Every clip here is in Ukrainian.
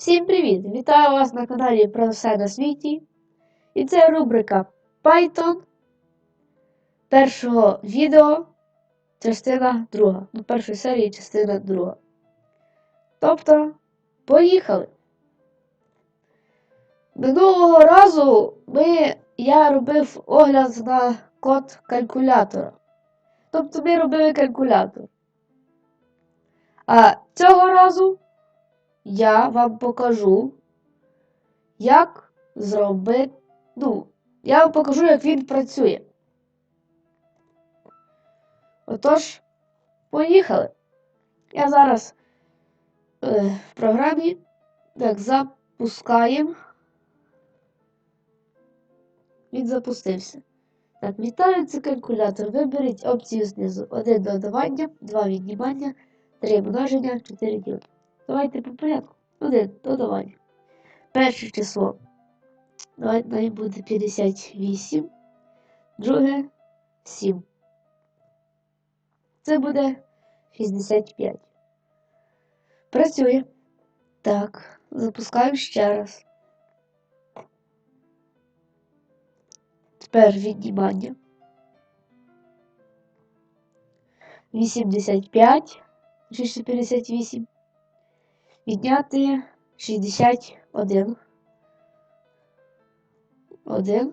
Всім привіт! Вітаю вас на каналі про все на світі. І це рубрика Python першого відео, частина друга. Ну, першої серії, частина друга. Тобто, поїхали! Минулого разу ми, я робив огляд на код калькулятора. Тобто ми робили калькулятор. А цього разу я вам покажу, як зробити. Ну, я вам покажу, як він працює. Отож, поїхали. Я зараз е, в програмі так запускаємо. Він запустився. Так, вітаю, це калькулятор. Виберіть опцію знизу. 1 додавання, 2 віднімання, 3 множення, 4 ділення. Давайте по порядку. Один додавання. Перше число. Давайте навіть буде 58. Друге 7. Це буде 65. Працює. Так, запускаємо ще раз. Тепер віднімання. 85. 658. Відняти 61. 1.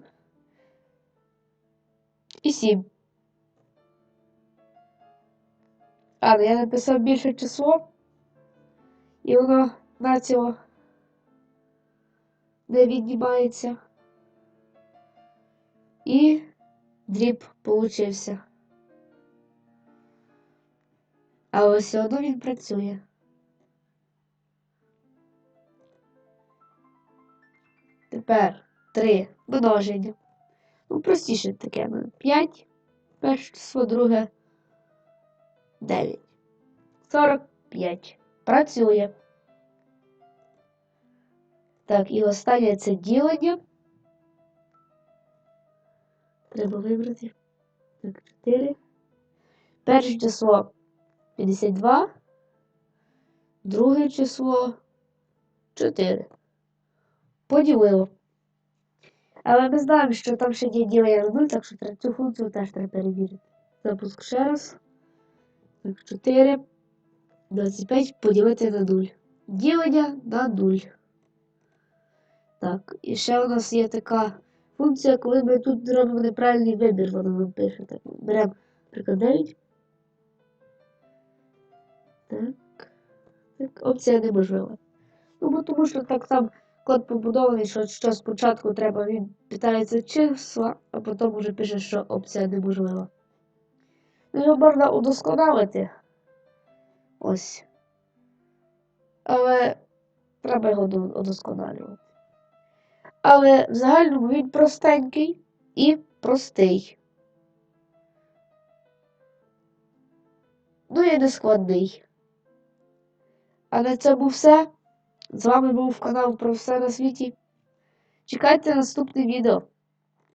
І 7. А, ну я написав більше число. І воно на цього не віднімається. І дріб получився. Але все одно він працює. Тепер 3 множення. Ну, простіше таке. 5, перше число, друге 9. 45. Працює. Так, і останнє це ділення. Треба вибрати. Так, 4. Перше число 52. Друге число 4 поділило. Але ми знаємо, що там ще є ділення на 0, так що цю функцію теж треба перевірити. Запуск ще раз. Так, 4. 25 поділити на 0. Ділення на 0. Так, і ще у нас є така функція, коли ми тут зробимо неправильний вибір, вона нам пише. Так, беремо, наприклад, 9. Так. Так, опція неможлива. Ну, бо тому що так там код побудований, що, що спочатку треба він питається числа, а потім вже пише, що опція неможлива. Ну, його можна удосконалити. Ось. Але треба його удосконалювати. Але в загальному він простенький і простий. Ну і не складний. А на цьому все. З вами був канал про все на світі. Чекайте наступне відео.